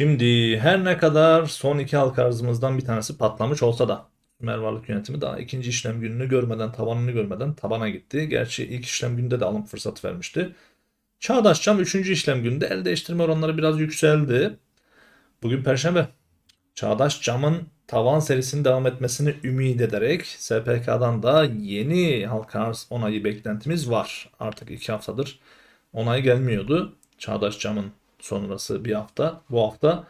Şimdi her ne kadar son iki halka arzımızdan bir tanesi patlamış olsa da Sümer Yönetimi daha ikinci işlem gününü görmeden, tabanını görmeden tabana gitti. Gerçi ilk işlem gününde de alım fırsatı vermişti. Çağdaş Cam 3. işlem gününde el değiştirme oranları biraz yükseldi. Bugün Perşembe. Çağdaş Cam'ın tavan serisinin devam etmesini ümit ederek SPK'dan da yeni halka arz onayı beklentimiz var. Artık iki haftadır onay gelmiyordu. Çağdaş Cam'ın sonrası bir hafta. Bu hafta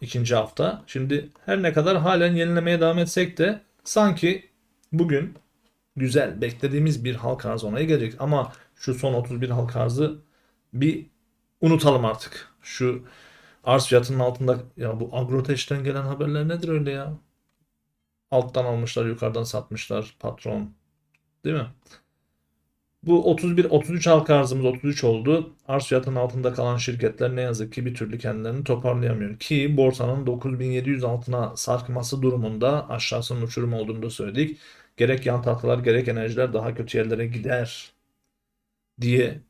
ikinci hafta. Şimdi her ne kadar halen yenilemeye devam etsek de sanki bugün güzel beklediğimiz bir halka arz onayı gelecek. Ama şu son 31 halka arzı bir unutalım artık. Şu arz fiyatının altında ya bu Agroteş'ten gelen haberler nedir öyle ya? Alttan almışlar, yukarıdan satmışlar patron. Değil mi? Bu 31 33 halka arzımız 33 oldu. Arz fiyatının altında kalan şirketler ne yazık ki bir türlü kendilerini toparlayamıyor. Ki borsanın 9700 altına sarkması durumunda aşağısının uçurum olduğunu da söyledik. Gerek yan tahtalar gerek enerjiler daha kötü yerlere gider diye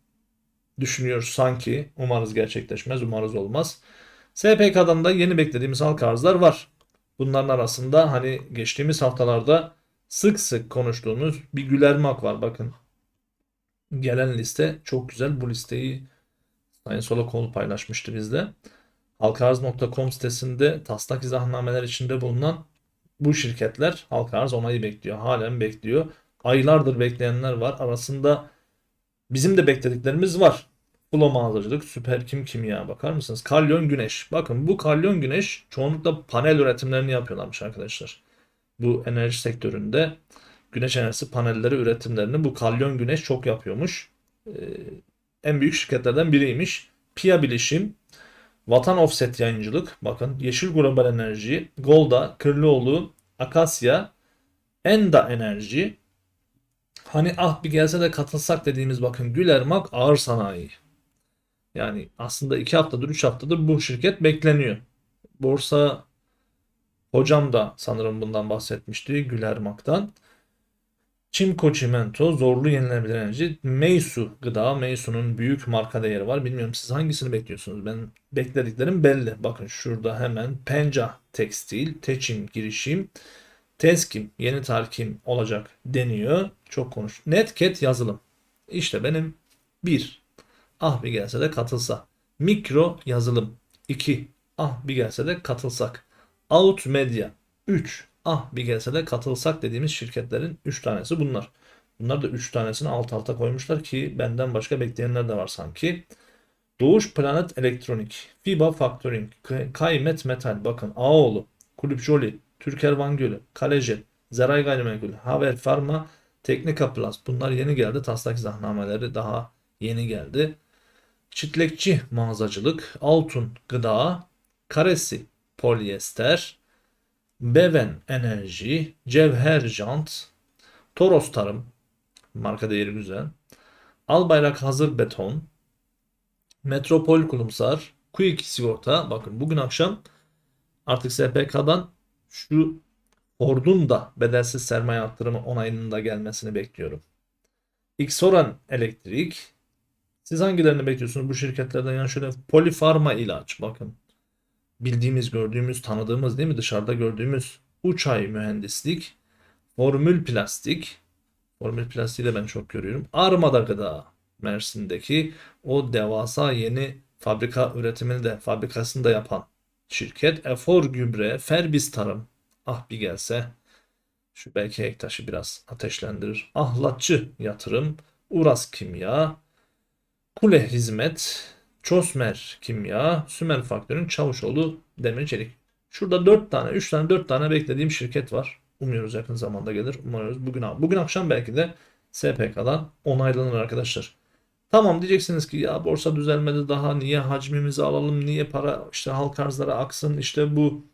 düşünüyoruz sanki. Umarız gerçekleşmez, umarız olmaz. SPK'dan da yeni beklediğimiz halka arzlar var. Bunların arasında hani geçtiğimiz haftalarda sık sık konuştuğumuz bir Gülermak var. Bakın gelen liste çok güzel. Bu listeyi Sayın Solakoğlu paylaşmıştı bizde. Halkaarz.com sitesinde taslak izahnameler içinde bulunan bu şirketler halka arz onayı bekliyor. Halen bekliyor. Aylardır bekleyenler var. Arasında bizim de beklediklerimiz var. Fulo mağazacılık, süper kim kimya bakar mısınız? Kalyon Güneş. Bakın bu Kalyon Güneş çoğunlukla panel üretimlerini yapıyorlarmış arkadaşlar. Bu enerji sektöründe güneş enerjisi panelleri üretimlerini bu Kalyon Güneş çok yapıyormuş. Ee, en büyük şirketlerden biriymiş. Pia Bilişim, Vatan Offset Yayıncılık, bakın Yeşil Global Enerji, Golda, Kırlıoğlu, Akasya, Enda Enerji, hani ah bir gelse de katılsak dediğimiz bakın Gülermak Ağır Sanayi. Yani aslında 2 haftadır 3 haftadır bu şirket bekleniyor. Borsa hocam da sanırım bundan bahsetmişti Gülermak'tan. Çimko Çimento, Zorlu Yenilenebilir Enerji, Meisu Gıda, Meisu'nun büyük marka değeri var. Bilmiyorum siz hangisini bekliyorsunuz? Ben beklediklerim belli. Bakın şurada hemen Penca Tekstil, Teçim Girişim, Teskim, Yeni Tarkim olacak deniyor. Çok konuş. Netcat Yazılım. İşte benim bir. Ah bir gelse de katılsa. Mikro Yazılım. 2. Ah bir gelse de katılsak. Out Media. 3 ah bir gelse de katılsak dediğimiz şirketlerin 3 tanesi bunlar. Bunlar da 3 tanesini alt alta koymuşlar ki benden başka bekleyenler de var sanki. Doğuş Planet Elektronik, FIBA Factoring, Kaymet Metal, bakın Ağoğlu, Kulüp Joli, Türker Van Gölü, Kalejet, Zeray Gayrimenkul, Haver Pharma, Teknika Plus. Bunlar yeni geldi. Taslak izahnameleri daha yeni geldi. Çitlekçi mağazacılık, Altun Gıda, Karesi Polyester, Beven Enerji, Cevher Jant, Toros Tarım, marka değeri güzel. Albayrak Hazır Beton, Metropol Kurumsar, Quick Sigorta. Bakın bugün akşam artık SPK'dan şu Ford'un da bedelsiz sermaye arttırımı onayının da gelmesini bekliyorum. Xoran Elektrik. Siz hangilerini bekliyorsunuz bu şirketlerden? Yani şöyle Polifarma ilaç bakın bildiğimiz, gördüğümüz, tanıdığımız değil mi? Dışarıda gördüğümüz Uçay Mühendislik, Formül Plastik, Formül Plastik'i de ben çok görüyorum. Armada Gıda Mersin'deki o devasa yeni fabrika üretimini de fabrikasını da yapan şirket. Efor Gübre, Ferbis Tarım. Ah bir gelse şu belki Ektaş'ı biraz ateşlendirir. Ahlatçı Yatırım, Uras Kimya, Kule Hizmet, Çosmer Kimya, Sümer Faktör'ün Çavuşoğlu Demir Çelik. Şurada 4 tane, 3 tane, 4 tane beklediğim şirket var. Umuyoruz yakın zamanda gelir. Umarız bugün bugün akşam belki de SPK'dan onaylanır arkadaşlar. Tamam diyeceksiniz ki ya borsa düzelmedi daha niye hacmimizi alalım niye para işte halk arzlara aksın işte bu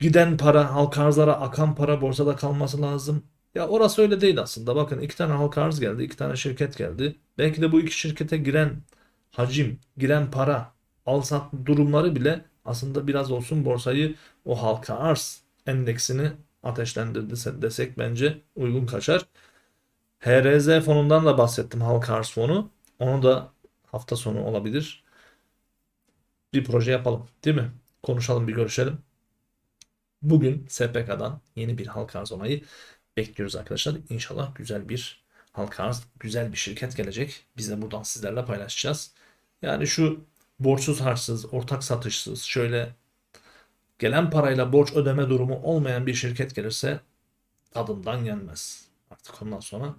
giden para halk arzlara akan para borsada kalması lazım. Ya orası öyle değil aslında. Bakın iki tane halka arz geldi, iki tane şirket geldi. Belki de bu iki şirkete giren hacim, giren para, al sat durumları bile aslında biraz olsun borsayı o halka arz endeksini ateşlendirdi desek bence uygun kaçar. HRZ fonundan da bahsettim halka arz fonu. Onu da hafta sonu olabilir. bir proje yapalım. Değil mi? Konuşalım bir görüşelim. Bugün SPK'dan yeni bir halka arz onayı bekliyoruz arkadaşlar. İnşallah güzel bir halka arz, güzel bir şirket gelecek. Biz de buradan sizlerle paylaşacağız. Yani şu borçsuz harçsız, ortak satışsız, şöyle gelen parayla borç ödeme durumu olmayan bir şirket gelirse tadından yenmez. Artık ondan sonra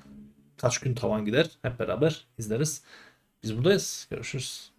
kaç gün tavan gider hep beraber izleriz. Biz buradayız. Görüşürüz.